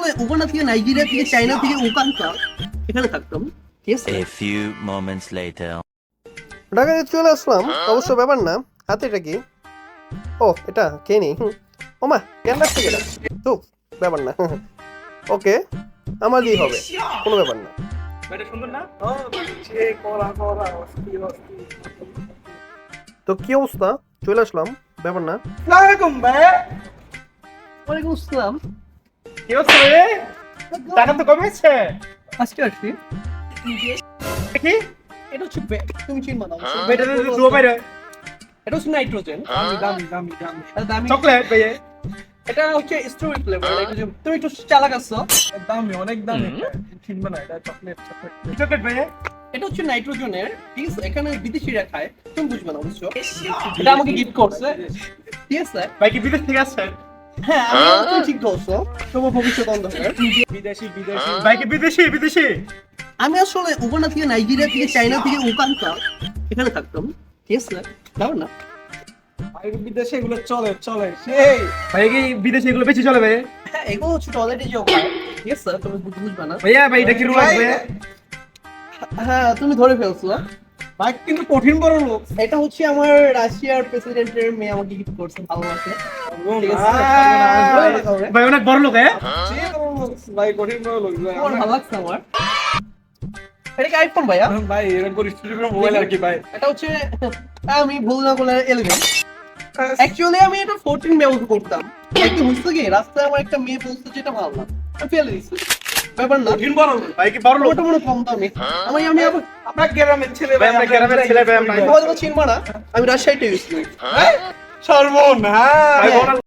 আসলে থেকে নাইজেরিয়া থেকে চায়না থেকে ওখানটা এখানে থাকতাম। ঠিক আছে? A few moments later. ঢাকায় চলে আসলাম অবশ্য ব্যাপার না। হাতে এটা কি? ও এটা কে নি? ওমা কেন রাখছে এটা। তো ব্যাপার না। ওকে আমার দিয়ে হবে। কোনো ব্যাপার না। এটা সুন্দর না? ও সে করা করা অস্থির অস্থির তো কি অবস্থা? চলে আসলাম ব্যাপার না। আসসালামাইকুম ভাই। ওয়ালাইকুম আসসালাম। কি হচ্ছে রে? টাকা তো কমেছে আজকে আসছি কি? এটা হচ্ছে তুমি চিনবা না অবশ্য। বেটা বাইরে এটা হচ্ছে নাইট্রোজেন। দামি দামি দামি দামি। চকলেট ভাই এটা হচ্ছে স্ট্রবেরি ফ্লেভার তুমি একটু চালাক আছো। দামি অনেক দামি। কিনবে না এটা চকলেট চকলেট। চকলেট ভাই এটা হচ্ছে নাইট্রোজেনের ঠিক এখানে বিদেশিরা খায় তুমি বুঝবে না অবশ্য। এটা আমাকে গিফট করছে। ঠিক আছে? ভাই কি বিদেশ থেকে আসছে? হ্যাঁ আমি তুমি ঠিক বলছো। শুভ ভবিষ্যৎ অন্ধকার। বিদেশি বিদেশি। ভাই বিদেশি বিদেশি। আমি আসলে থেকে নাইজেরিয়া থেকে চায়না থেকে এখানে থাকতাম। ঠিক আছে না। বিদেশে এগুলো চলে চলে। সেই। ভাই কি বিদেশে এগুলো বেশি চলে ভাই। হ্যাঁ এগুলো হচ্ছে টয়লেটে যে ঠিক আছে তুমি না। ভাইয়া ভাই এটা কি রুল হ্যাঁ তুমি ধরে ফেলছো। ভাই কিন্তু কঠিন বড় লোক। এটা হচ্ছে আমার রাশিয়ার প্রেসিডেন্টের মেয়ে আমাকে গিফট করছে ভালোবাসে। আছে ভাই, অনেক বড় লোক হ্যাঁ? ভাই কঠিন বড় লোক ভালো লাগছে আমার? এটা কি আইফোন ভাইয়া? ভাই এরকম করে স্টুডিও মোবাইল আর কি ভাই। এটা হচ্ছে আমি ভুল না করলে ইলেভেন অ্যাকচুয়ালি আমি এটা ফোরটিন ব্যবহার করতাম। একটু বুঝতে কি রাস্তায় আমার একটা মেয়ে বলছে যেটা ভালো না। আমি ফেলে দিচ্ছি ব্যাপার না। কঠিন বড় ভাই কি বড় লোক? মোটা মোটা কম দামি আমি আমি আপনার গ্রামের ছেলে ভাই আমরা গ্রামের ছেলে ভাই আমরা চিনবা না। আমি রাজশাহীতে ইউজ করি সর্বনা বড়